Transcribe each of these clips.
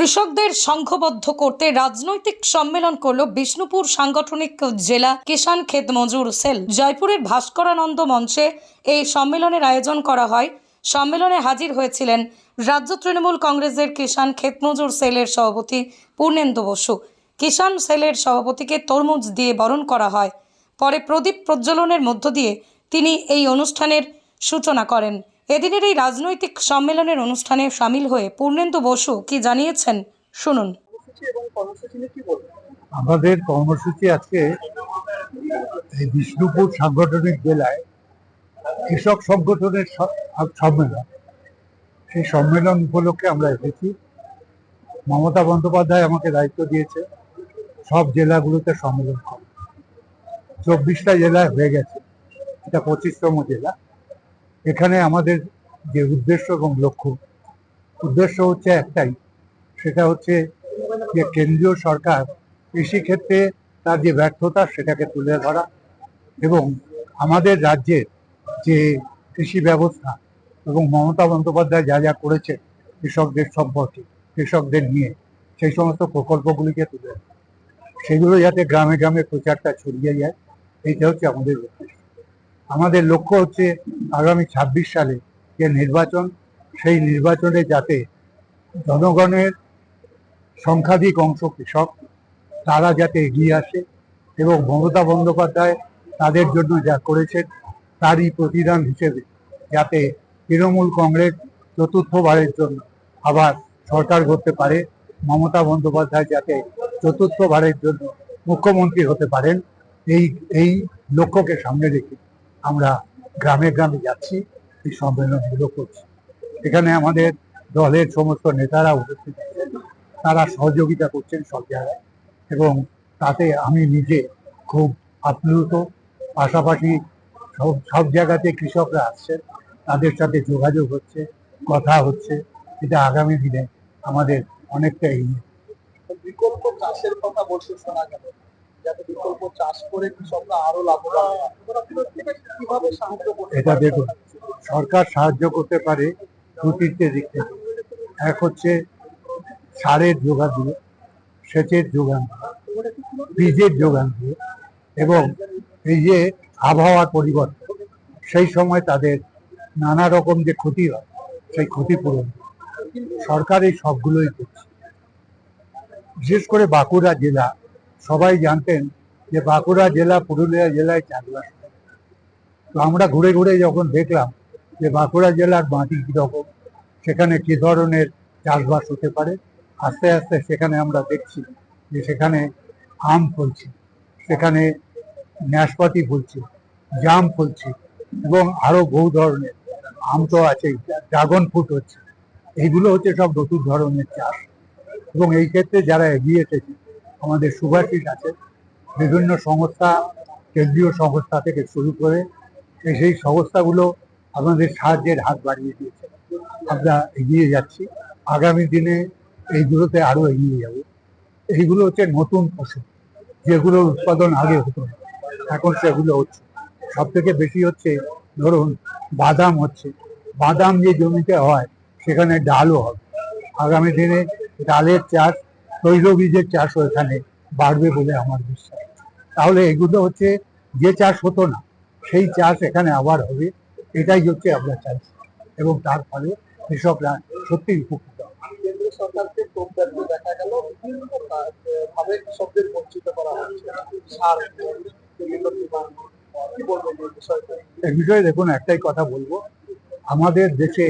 কৃষকদের সংঘবদ্ধ করতে রাজনৈতিক সম্মেলন করল বিষ্ণুপুর সাংগঠনিক জেলা কিষাণ ক্ষেত মজুর সেল। জয়পুরের ভাস্করানন্দ মঞ্চে এই সম্মেলনের আয়োজন করা হয়। সম্মেলনে হাজির হয়েছিলেন রাজ্য তৃণমূল কংগ্রেসের কিষাণ ক্ষেত মজুর সেলের সভাপতি পূর্ণেন্দু বসু। কিষাণ সেলের সভাপতিকে তরমুজ দিয়ে বরণ করা হয়। পরে প্রদীপ প্রজ্বলনের মধ্য দিয়ে তিনি এই অনুষ্ঠানের সূচনা করেন। এদিনের এই রাজনৈতিক সম্মেলনের অনুষ্ঠানে সামিল হয়ে পূর্ণেন্দু বসু কি জানিয়েছেন শুনুন। আমাদের কর্মসূচি আজকে এই বিষ্ণুপুর সাংগঠনিক জেলায় কৃষক সংগঠনের সম্মেলন। সেই সম্মেলন উপলক্ষে আমরা এসেছি। মমতা বন্দ্যোপাধ্যায় আমাকে দায়িত্ব দিয়েছে। সব জেলাগুলোতে সম্মেলন করা চব্বিশটা জেলায় হয়ে গেছে। এটা পঁচিশতম জেলা। এখানে আমাদের যে উদ্দেশ্য এবং লক্ষ্য, উদ্দেশ্য হচ্ছে একটাই, সেটা হচ্ছে যে কেন্দ্রীয় সরকার কৃষিক্ষেত্রে তার যে ব্যর্থতা সেটাকে তুলে ধরা এবং আমাদের রাজ্যের যে কৃষি ব্যবস্থা এবং মমতা বন্দ্যোপাধ্যায় যা যা করেছে কৃষকদের সম্পর্কে কৃষকদের নিয়ে, সেই সমস্ত প্রকল্পগুলিকে তুলে। সেগুলো যাতে গ্রামে গ্রামে প্রচারটা ছড়িয়ে যায়, এইটা হচ্ছে আমাদের উদ্দেশ্য আমাদের লক্ষ্য হচ্ছে আগামী ছাব্বিশ সালে যে নির্বাচন, সেই নির্বাচনে যাতে জনগণের সংখ্যাধিক অংশ কৃষক, তারা যাতে এগিয়ে আসে এবং মমতা বন্দ্যোপাধ্যায় তাদের জন্য যা করেছেন, তারই প্রতিদান হিসেবে যাতে তৃণমূল কংগ্রেস চতুর্থবারের জন্য আবার সরকার করতে পারে, মমতা বন্দ্যোপাধ্যায় যাতে চতুর্থবারের জন্য মুখ্যমন্ত্রী হতে পারেন, এই এই লক্ষ্যকে সামনে রেখে। আমরা গ্রামে গ্রামে যাচ্ছি, এই সম্মেলনগুলো করছি। এখানে আমাদের দলের সমস্ত নেতারা উপস্থিত তারা সহযোগিতা করছেন সব জায়গায় এবং তাতে আমি নিজে খুব আপ্লুত। পাশাপাশি সব সব জায়গাতে কৃষকরা আসছেন তাদের সাথে যোগাযোগ হচ্ছে, কথা হচ্ছে। এটা আগামী দিনে আমাদের অনেকটা এগিয়ে। বিকল্প চাষের কথা বলতে শোনা গেল। যাতে বিকল্প চাষ করে কৃষকরা আরও লাভবান এটা কীভাবে সাহায্য করতে এটা দেখুন সরকার সাহায্য করতে পারে দু তিনটে দিক থেকে। এক হচ্ছে সারের যোগান দিয়ে সেচের যোগান দিয়ে বীজের যোগান দিয়ে এবং এই যে আবহাওয়ার পরিবর্তন সেই সময় তাদের নানা রকম যে ক্ষতি হয় সেই ক্ষতিপূরণ সরকার এই সবগুলোই করছে। বিশেষ করে বাঁকুড়া জেলা সবাই জানতেন যে বাঁকুড়া জেলা, পুরুলিয়া জেলায় চাষবাস তো আমরা ঘুরে ঘুরে যখন দেখলাম যে বাঁকুড়া জেলার মাটি কীরকম, সেখানে কী ধরনের চাষবাস হতে পারে, আস্তে আস্তে সেখানে আমরা দেখছি যে সেখানে আম ফলছে, সেখানে নাশপাতি ফলছে, জাম ফলছে এবং আরও বহু ধরনের আম তো আছেই, ড্রাগন ফ্রুট হচ্ছে। এইগুলো হচ্ছে সব নতুন ধরনের চাষ। এবং এই ক্ষেত্রে যারা এগিয়ে এসেছে আমাদের সুভাষিস আছে। বিভিন্ন সংস্থা কেন্দ্রীয় সংস্থা থেকে শুরু করে সেই সংস্থাগুলো আমাদের সাহায্যের হাত বাড়িয়ে দিয়েছে। আমরা এগিয়ে যাচ্ছি। আগামী দিনে এইগুলোতে আরও এগিয়ে যাব। এইগুলো হচ্ছে নতুন ফসল। যেগুলোর উৎপাদন আগে হতো না, এখন সেগুলো হচ্ছে। সব থেকে বেশি হচ্ছে ধরুন বাদাম হচ্ছে। বাদাম যে জমিতে হয় সেখানে ডালও হবে। আগামী দিনে ডালের চাষ তৈলবীজের চাষও এখানে বাড়বে বলে আমার বিশ্বাস। তাহলে এগুলো হচ্ছে যে চাষ হতো না সেই চাষ এখানে আবার হবে এটাই হচ্ছে আমরা চাইছি। এবং তার ফলে কৃষকরা সত্যি উপকৃত। সরকারকে দেখা গেল? বিভিন্ন ভাবে কৃষকদের বঞ্চিত করা হচ্ছে? সার বিভিন্ন বিমান কি বলবেন এই বিষয়টা? এই বিষয়ে দেখুন একটাই কথা বলব। আমাদের দেশে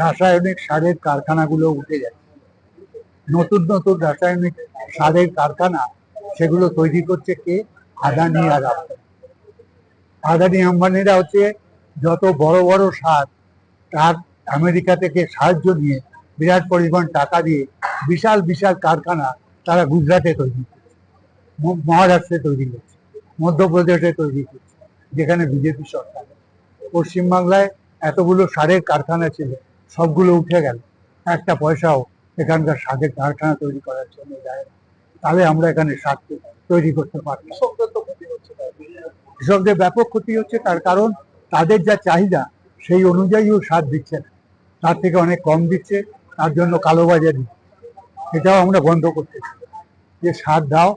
রাসায়নিক সারের কারখানাগুলো উঠে যাচ্ছে নতুন নতুন রাসায়নিক সারের কারখানা সেগুলো তৈরি করছে কে? আদানি আর আদানি আম্বানিরা হচ্ছে যত বড় বড় সার তার আমেরিকা থেকে সাহায্য নিয়ে বিরাট পরিমাণ টাকা দিয়ে বিশাল বিশাল কারখানা তারা গুজরাটে তৈরি করছে। মহারাষ্ট্রে তৈরি করছে, মধ্যপ্রদেশে তৈরি করছে, যেখানে বিজেপি সরকার। পশ্চিমবাংলায় এতগুলো সারের কারখানা ছিল, সবগুলো উঠে গেল। একটা পয়সাও এখানকার সারের কারখানা তৈরি করার জন্য যায়। তাহলে আমরা এখানে সার তৈরি করতে পারি কৃষকদের ব্যাপক ক্ষতি হচ্ছে তার কারণ তাদের যা চাহিদা সেই অনুযায়ীও সার দিচ্ছে না। তার থেকে অনেক কম দিচ্ছে তার জন্য কালোবাজারি এটাও আমরা বন্ধ করতে। যে সার দাও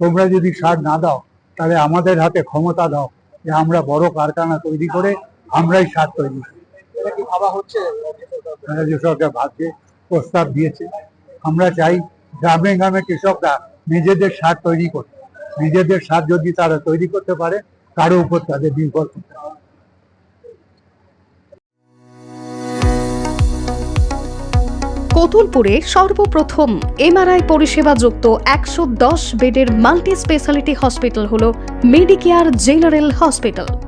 তোমরা যদি সার না দাও তাহলে আমাদের হাতে ক্ষমতা দাও যে আমরা বড় কারখানা তৈরি করে আমরাই সার তৈরি করি। ভাবা হচ্ছে? রাজ্য সরকার ভাবছে প্রস্তাব দিয়েছে। আমরা চাই গ্রামে গ্রামে কৃষকরা নিজেদের সার তৈরি করতে নিজেদের সার যদি তারা তৈরি করতে পারে কারও উপর তাদের নির্ভর করতে কতুলপুরে সর্বপ্রথম এমআরআই পরিষেবা যুক্ত একশো দশ বেডের মাল্টি স্পেশালিটি হসপিটাল হল মেডিকেয়ার জেনারেল হসপিটাল।